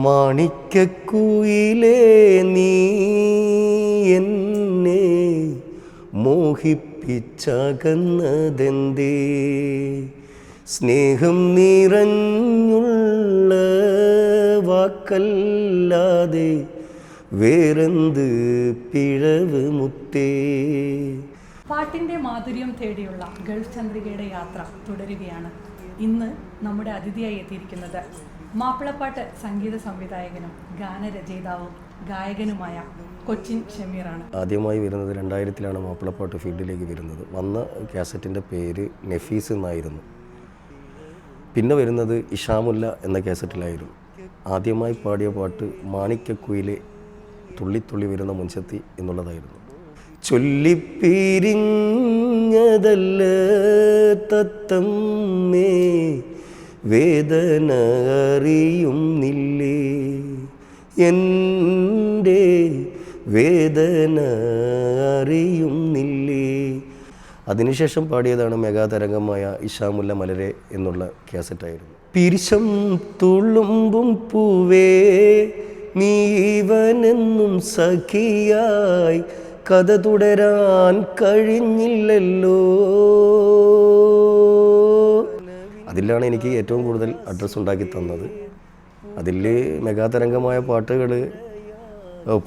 മാണിക്കക്കുയിലേ നീ എന്നെ മോഹിപ്പിച്ചകന്നതെന്തേ? സ്നേഹം നിറഞ്ഞുള്ള വാക്കല്ലാതെ വേറെന്ത് പിഴവ് മുത്തേ? പാട്ടിന്റെ മാധുര്യം തേടിയുള്ള ഗൾഫ് ചന്ദ്രികയുടെ യാത്ര തുടരുകയാണ്. ഇന്ന് നമ്മുടെ അതിഥിയായി എത്തിയിരിക്കുന്നത് മാപ്പിളപ്പാട്ട് സംഗീത സംവിധായകനും ഗാനരചയിതാവും ഗായകനുമായ കൊച്ചിൻ ഷമീറാണ്. ആദ്യമായി വരുന്നത് രണ്ടായിരത്തിലാണ് മാപ്പിളപ്പാട്ട് ഫീൽഡിലേക്ക് വരുന്നത്. വന്ന കാസറ്റിന്റെ പേര് നഫീസ് എന്നായിരുന്നു. പിന്നെ വരുന്നത് ഇഷാമുല്ല എന്ന കാസറ്റിലായിരുന്നു. ആദ്യമായി പാടിയ പാട്ട് മാണിക്കക്കുയിലെ തുള്ളിത്തുള്ളി വരുന്ന മുൻശത്തി എന്നുള്ളതായിരുന്നു. ചൊല്ലിപ്പിരിഞ്ഞതല്ല തത്തമ്മേ വേദന അറിയുന്നില്ലേ? എന്റെ വേദന അറിയുന്നില്ലേ? അതിനുശേഷം പാടിയതാണ് മെഗാതരംഗമായ ഇഷാമുല്ല മലരെ എന്നുള്ള കാസറ്റായിരുന്നു. പിരിശം തുളുമ്പും പൂവേ നീവനെന്നും സഖിയായി കഥ തുടരാൻ കഴിഞ്ഞില്ലല്ലോ. അതിലാണ് എനിക്ക് ഏറ്റവും കൂടുതൽ അഡ്രസ്സ് ഉണ്ടാക്കി തന്നത്. അതിൽ മെഗാതരംഗമായ പാട്ടുകൾ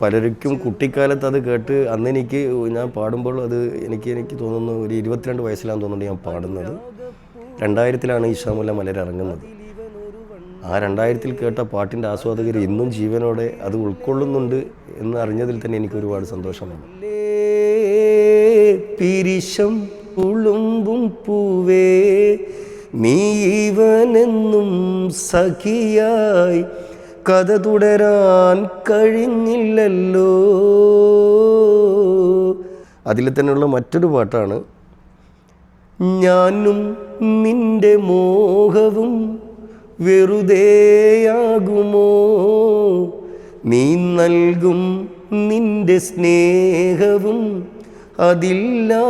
പലർക്കും കുട്ടിക്കാലത്ത് അത് കേട്ട് അന്ന് എനിക്ക് ഞാൻ പാടുമ്പോൾ അത് എനിക്ക് എനിക്ക് തോന്നുന്നു ഒരു ഇരുപത്തിരണ്ട് വയസ്സിലാന്ന് തോന്നുന്നു ഞാൻ പാടുന്നത്. രണ്ടായിരത്തിലാണ് ഇഷാമുല്ല മലർ ഇറങ്ങുന്നത്. ആ രണ്ടായിരത്തിൽ കേട്ട പാട്ടിന്റെ ആസ്വാദകർ ഇന്നും ജീവനോടെ അത് ഉൾക്കൊള്ളുന്നുണ്ട് എന്ന് അറിഞ്ഞതിൽ തന്നെ എനിക്ക് ഒരുപാട് സന്തോഷമാണ്. പിരിശം ഉളുമ്പും പൂവേ നീ ഇവനെന്നും സഖിയായി കഥ തുടരാൻ കഴിഞ്ഞില്ലല്ലോ. അതിൽ തന്നെയുള്ള മറ്റൊരു പാട്ടാണ്. ഞാനും നിന്റെ മോഹവും വെറുതെയാകുമോ? നീ നൽകും നിന്റെ സ്നേഹവും അതില്ലാതാകുമോ?